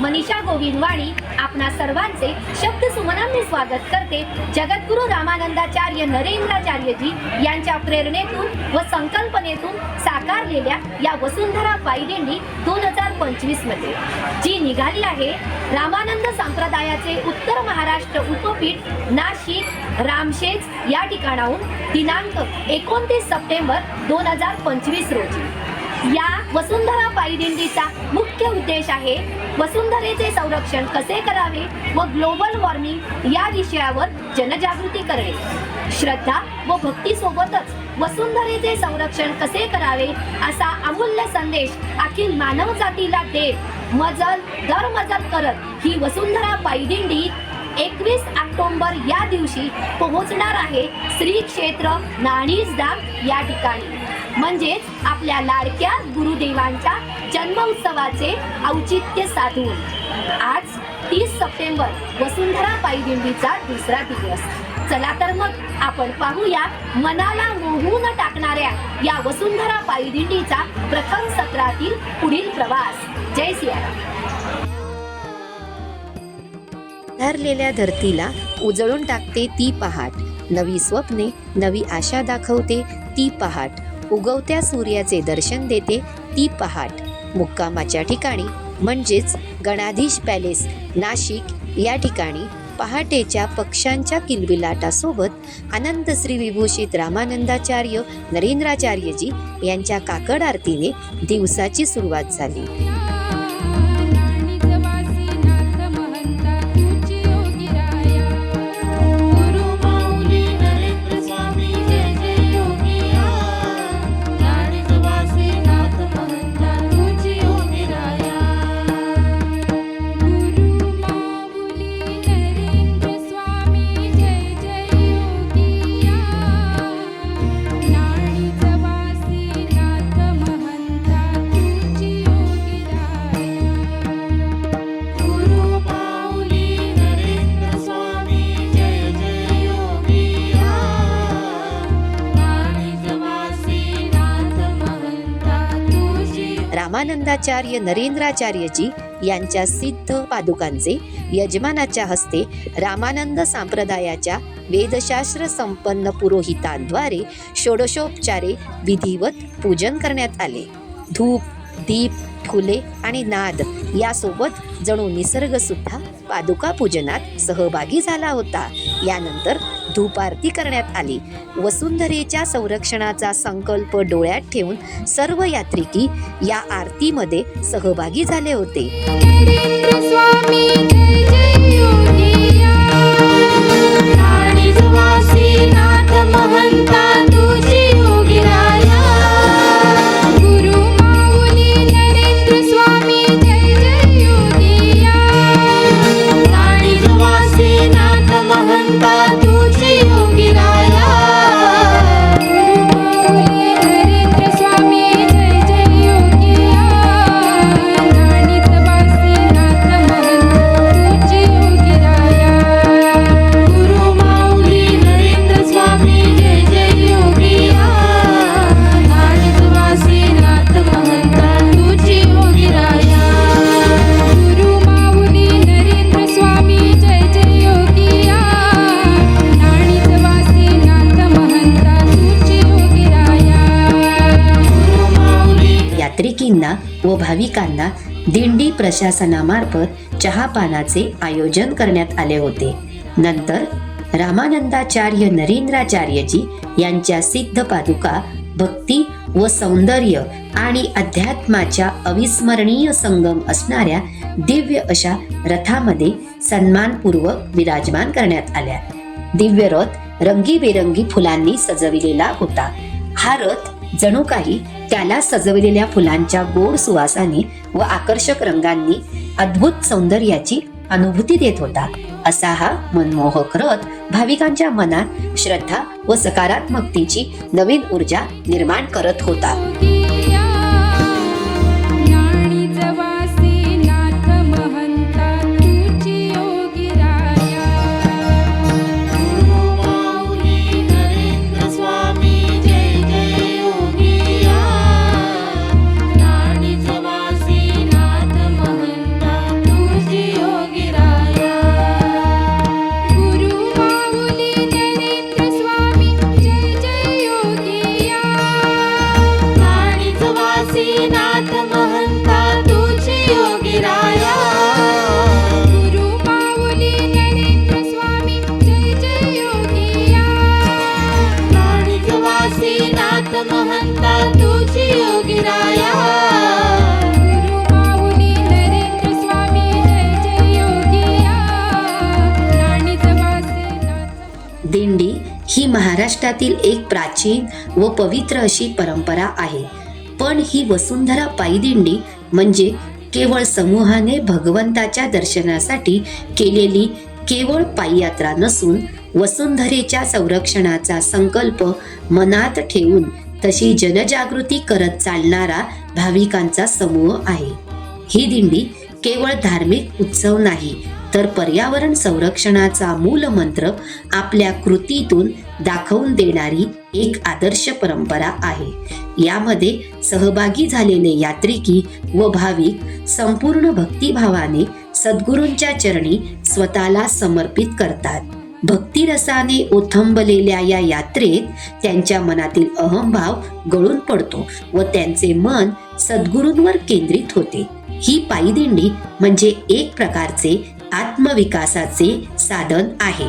मनीषा गोविंदवाणी आपणा सर्वांचे शब्द सुमनांनी स्वागत करते. जगद्गुरु रामानंदाचार्य नरेंद्राचार्यजी यांच्या प्रेरणेतून व संकल्पनेतून साकारलेल्या या वसुंधरा पायदिंडी दोन हजार पंचवीसमध्ये जी निघाली आहे रामानंद संप्रदायाचे उत्तर महाराष्ट्र उपपीठ नाशिक रामशेज या ठिकाणाहून दिनांक एकोणतीस सप्टेंबर दोन हजार पंचवीस रोजी. या वसुंधरा पायदिंडीचा मुख्य उद्देश आहे वसुंधरेचे संरक्षण कसे करावे व ग्लोबल वॉर्मिंग या विषयावर जनजागृती करणे. श्रद्धा व भक्तीसोबतच वसुंधरेचे संरक्षण कसे करावे असा अमूल्य संदेश अखिल मानव जातीला देत मजल दर मजल करत ही वसुंधरा पायदिंडी एकवीस ऑक्टोंबर या दिवशी पोहोचणार आहे श्री क्षेत्र नाणीजदाम या ठिकाणी. म्हणजेच आपल्या लाडक्या गुरुदेवांच्या जन्म उत्सवाचे औचित्य साधून. आज तीस सप्टेंबर वसुंधरा पायदिंडीचा दुसरा दिवस. चला तर मग आपण पाहूया मनाला मोहून टाकणाऱ्या या वसुंधरा पायदिंडीचा प्रथम सत्रातील पुढील प्रवास. जय सियाराम. धरलेल्या धरतीला उजळून टाकते ती पहाट. नवी स्वप्ने नवी आशा दाखवते ती पहाट. उगवत्या सूर्याचे दर्शन देते ती पहाट. मुक्कामाच्या ठिकाणी म्हणजेच गणाधीश पॅलेस नाशिक या ठिकाणी पहाटेच्या पक्ष्यांच्या किलबिलाटासोबत आनंद श्री विभूषित रामानंदाचार्य नरेंद्राचार्यजी यांच्या काकड आरतीने दिवसाची सुरुवात झाली. रामानंदाचार्य नरेंद्राचार्यजी यांच्या सिद्ध पादुकांचे यजमानाच्या हस्ते रामानंद संप्रदायाच्या वेदशास्त्र संपन्न पुरोहितांद्वारे षोडशोपचारे विधिवत पूजन करण्यात आले. धूप दीप फुले आणि नाद यासोबत जणू निसर्गसुद्धा पादुका पूजनात सहभागी झाला होता. यानंतर धूप आरती करण्यात आली. वसुंधरेच्या संरक्षणाचा संकल्प डोळ्यात ठेवून सर्व यात्रिकी या आरतीमध्ये सहभागी झाले होते. भाविकींना व भाविकांना दिंडी प्रशासनामार्फत चहापानाचे आयोजन करण्यात आले होते. नंतर रामानंदाचार्य नरेंद्राचार्यजी यांच्या सिद्ध पादुका भक्ती व सौंदर्य आणि अध्यात्माच्या अविस्मरणीय संगम असणाऱ्या दिव्य अशा रथामध्ये सन्मानपूर्वक विराजमान करण्यात आल्या. दिव्य रथ रंगीबेरंगी फुलांनी सजविलेला होता. हा रथ जणू काही त्याला सजविलेल्या फुलांच्या गोड सुवासाने व आकर्षक रंगांनी अद्भुत सौंदर्याची अनुभूती देत होता. असा हा मनमोहक रथ भाविकांच्या मनात श्रद्धा व सकारात्मकतेची नवीन ऊर्जा निर्माण करत होता. महाराष्ट्रातील एक प्राचीन व पवित्र अशी परंपरा आहे. पण ही वसुंधरा पायदिंडी म्हणजे केवळ समूहाने भगवंताच्या दर्शनासाठी केलेली केवळ पायी यात्रा नसून वसुंधरेच्या संरक्षणाचा संकल्प मनात ठेवून तशी जनजागृती करत चालणारा भाविकांचा समूह आहे. ही दिंडी केवळ धार्मिक उत्सव नाही तर पर्यावरण संरक्षणाचा मूलमंत्र आपल्या कृतीतून दाखवून देणारी एक आदर्श परंपरा आहे. यामध्ये सहभागी झालेले यात्रिकी व भाविक संपूर्ण भक्तिभावाने सद्गुरूंच्या चरणी स्वतःला समर्पित करतात. भक्तिरसाने ओथंबलेल्या या यात्रेत त्यांच्या मनातील अहंभाव गळून पडतो व त्यांचे मन सद्गुरूंवर केंद्रित होते. ही पायीदिंडी म्हणजे एक प्रकारचे आत्मविकासाचे साधन आहे.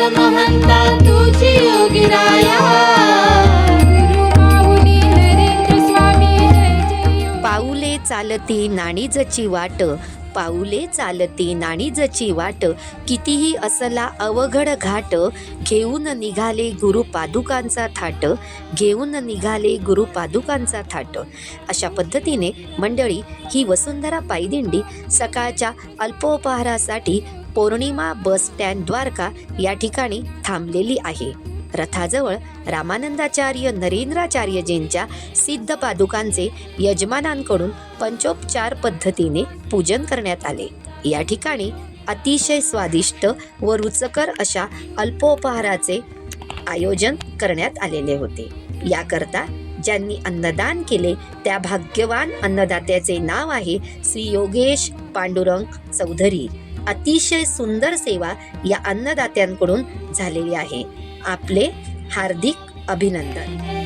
नाथ महंता तुझी पाऊले चालती नाणीजची वाट पाऊले चालती नाणीजची वाट कितीही असला अवघड घाट घेऊन निघाले गुरुपादुकांचा थाट घेऊन निघाले गुरुपादुकांचा थाट. अशा पद्धतीने मंडळी ही वसुंधरा पायदिंडी सकाळच्या अल्पोपहारासाठी पौर्णिमा बस स्टँड द्वारका या ठिकाणी थांबलेली आहे. रथाजवळ रामानंदाचार्य नरेंद्राचार्यजींच्या सिद्ध पादुकांचे यजमानांकडून पंचोपचार पद्धतीने पूजन करण्यात आले. या ठिकाणी अतिशय स्वादिष्ट व रुचकर अशा अल्पोपहाराचे आयोजन करण्यात आलेले होते. याकरता ज्यांनी अन्नदान केले त्या भाग्यवान अन्नदात्याचे नाव आहे श्री योगेश पांडुरंग चौधरी. अतिशय सुंदर सेवा या अन्नदात्यांकडून झालेली आहे. आपले हार्दिक अभिनंदन.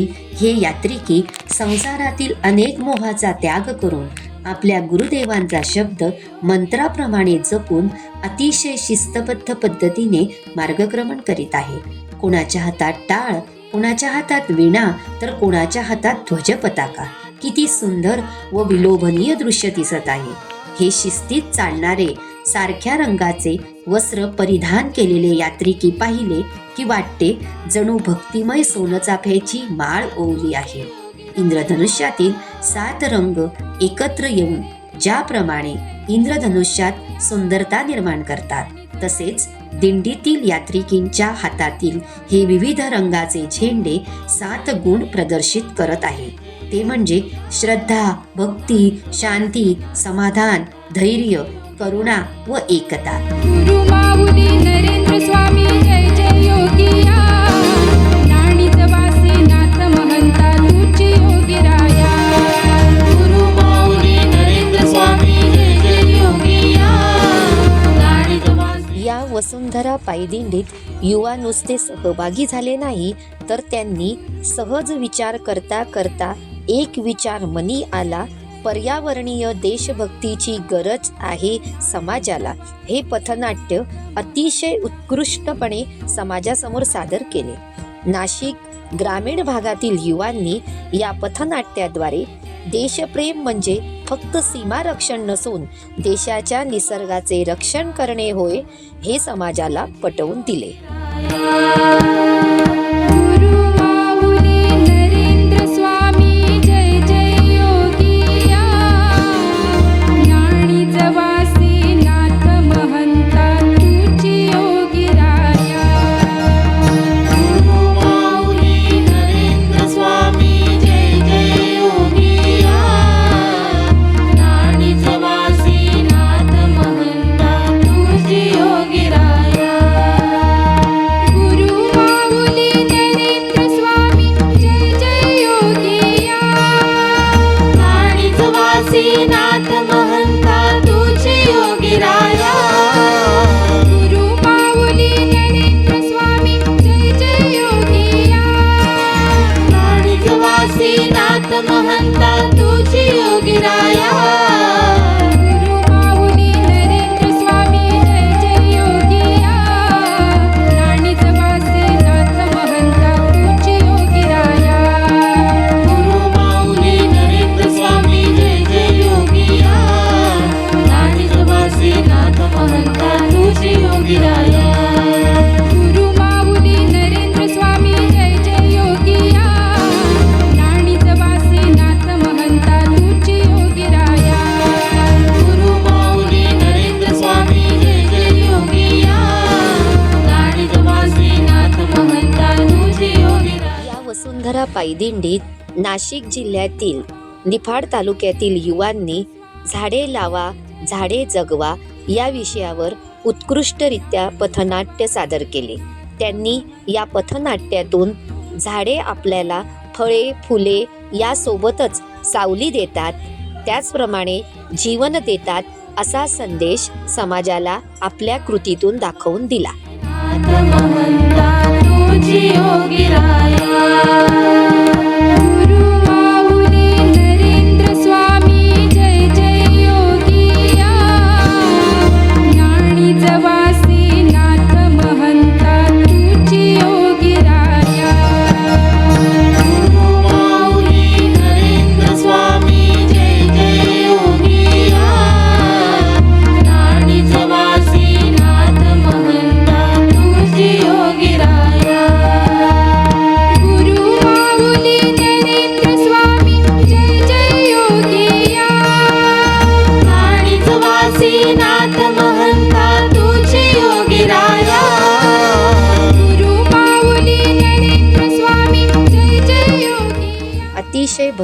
पायदिंडीतील हे यात्रिकी संसारातील अनेक मोहाचा त्याग करून आपल्या गुरुदेवांचा शब्द मंत्राप्रमाणे जपून अतिशय शिस्तबद्ध पद्धतीने मार्गक्रमण करीत आहे. कोणाच्या हातात टाळ कोणाच्या हातात विणा तर कोणाच्या हातात ध्वज पताका किती सुंदर व विलोभनीय दृश्य दिसत आहे. हे शिस्तीत चालणारे सारख्या रंगाचे वस्त्र परिधान केलेले यात्रिकी पाहिले की वाटते जणू भक्तिमय सोनचाफ्याची माळ ओवली आहे. इंद्रधनुष्यातील सात रंग एकत्र येऊन ज्याप्रमाणे इंद्रधनुष्यात सुंदरता निर्माण करतात तसेच दिंडीतील यात्रिकींच्या हातातील हे विविध रंगाचे झेंडे सात गुण प्रदर्शित करत आहे. ते म्हणजे श्रद्धा भक्ती शांती समाधान धैर्य करुणा व एकता. गुरु माऊली नरेंद्र स्वामी जय जय योगिया. ज्ञानी जवासी नाथ महंता तुझी योगी राया गुरु माऊली नरेंद्र स्वामी जय जय योगिया. नाडीचं वासी या वसुंधरा पायदिंडीत युवा नुसते सहभागी झाले नाही तर त्यांनी सहज विचार करता करता एक विचार मनी आला पर्यावरणीय देशभक्तीची गरज आहे समाजाला. हे पथनाट्य अतिशय उत्कृष्टपणे समाजासमोर सादर केले. नाशिक ग्रामीण भागातील युवांनी या पथनाट्याद्वारे देशप्रेम म्हणजे फक्त सीमा रक्षण नसून देशाच्या निसर्गाचे रक्षण करणे होय हे समाजाला पटवून दिले. Cuando a entendemos. पायदिंडीत नाशिक जिल्ह्यातील निफाड तालुक्यातील युवांनी झाडे लावा झाडे जगवा या विषयावर उत्कृष्टरित्या पथनाट्य सादर केले. त्यांनी या पथनाट्यातून झाडे आपल्याला फळे फुले यासोबतच सावली देतात. त्याचप्रमाणे जीवन देतात असा संदेश समाजाला आपल्या कृतीतून दाखवून दिला. तुझी योगी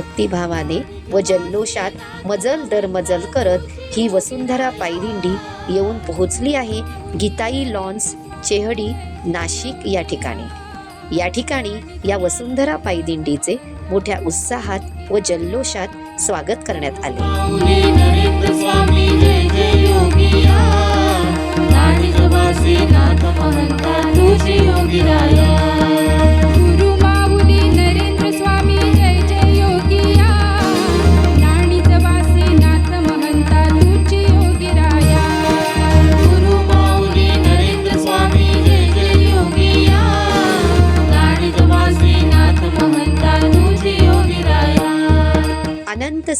भक्तिभावाने व जल्लोषात मजल दर मजल करत ही वसुंधरा पायदिंडी येऊन पोहोचली आहे गीताई लॉन्स चेहडी नाशिक या ठिकाणी. या ठिकाणी या वसुंधरा पायदिंडीचे मोठ्या उत्साहात व जल्लोषात स्वागत करण्यात आले.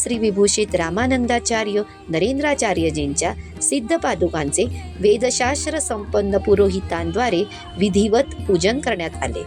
श्री विभूषित रामानंदाचार्य नरेंद्राचार्यजींच्या सिद्ध पादुकांचे वेदशास्त्र संपन्न पुरोहितांद्वारे विधिवत पूजन करण्यात आले.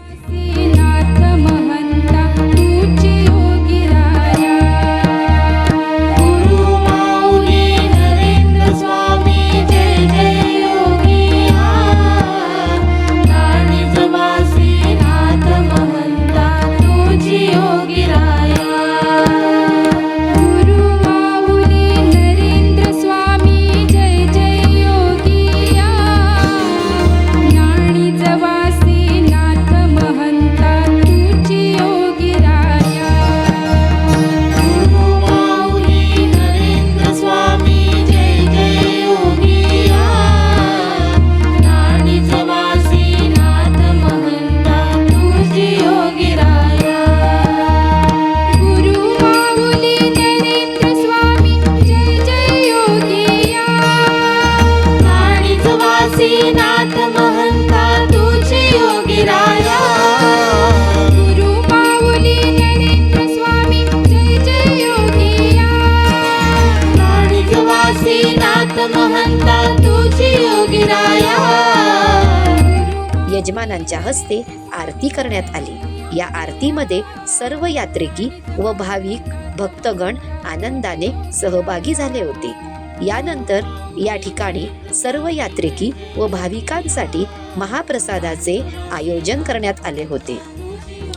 यजमानांच्या हस्ते आरती करण्यात आली. या आरतीमध्ये सर्व यात्रिकी व भाविक भक्तगण आनंदाने सहभागी झाले होते. यानंतर या ठिकाणी सर्व यात्रिकी व भाविकांसाठी महाप्रसादाचे आयोजन करण्यात आले होते.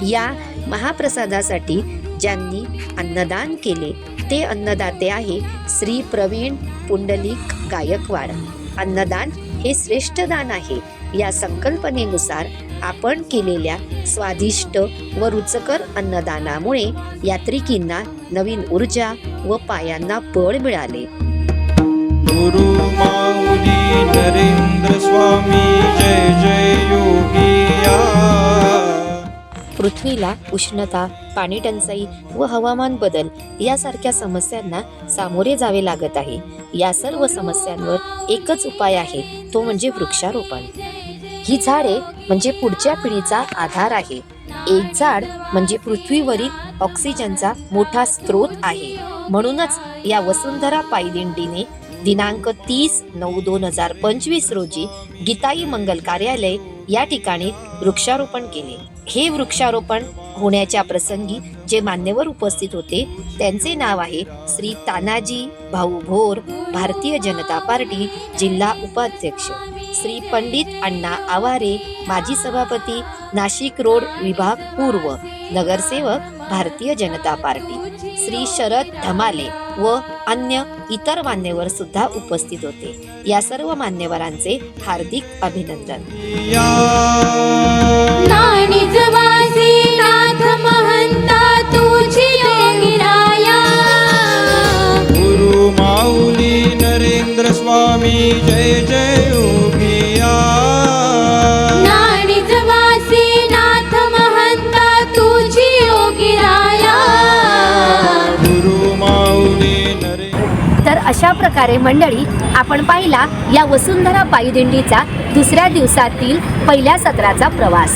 या महाप्रसादासाठी ज्यांनी अन्नदान केले ते अन्नदाते आहे श्री प्रवीण पुंडलिक गायकवाड. अन्नदान हे श्रेष्ठ दान आहे. या संकल्पनेनुसार आपण केलेल्या स्वादिष्ट व रुचकर अन्नदानामुळे यात्रिकींना नवीन ऊर्जा व पायांना बळ मिळाले. गुरु माऊली नरेंद्र स्वामी जय जय योगिया पृथ्वीला उष्णता पाणी टंचाई व हवामान बदल यासारख्या समस्यांना सामोरे जावे लागत आहे. या सर्व समस्यांवर एकच उपाय आहे तो म्हणजे वृक्षारोपण. ही झाडे म्हणजे पुढच्या पिढीचा आधार आहे. एक झाड म्हणजे पृथ्वीवरील ऑक्सिजनचा मोठा स्रोत आहे. म्हणूनच या वसुंधरा पायदिंडीने दिनांक तीस नऊ दोन हजार पंचवीस रोजी गीताई मंगल कार्यालय या ठिकाणी वृक्षारोपण केले. हे वृक्षारोपण होण्याच्या प्रसंगी जे मान्यवर उपस्थित होते त्यांचे नाव आहे श्री तानाजी भाऊ भोर भारतीय जनता पार्टी जिल्हा उपाध्यक्ष. श्री पंडित अण्णा आवारे माजी सभापती नाशिक रोड विभाग पूर्व नगरसेवक भारतीय जनता पार्टी. श्री शरद धमाले व अन्य इतर मान्यवर सुद्धा उपस्थित होते. या सर्व मान्यवरांचे हार्दिक अभिनंदन. अशा प्रकारे मंडळी आपण पाहिला या वसुंधरा पायदिंडीचा दुसऱ्या दिवसातील पहिल्या सत्राचा प्रवास.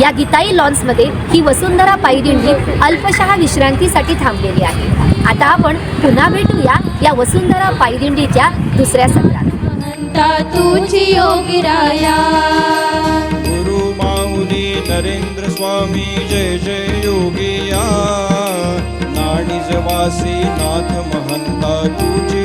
या गीताई लॉन्समध्ये ही वसुंधरा पायदिंडी अल्पशः विश्रांतीसाठी थांबलेली आहे. आता आपण पुन्हा भेटूया या वसुंधरा पायदिंडीच्या दुसऱ्या सत्रात. गुरु माऊली नरेंद्र स्वामी जय जय योगिया निजवासी नाथ महंता तुझी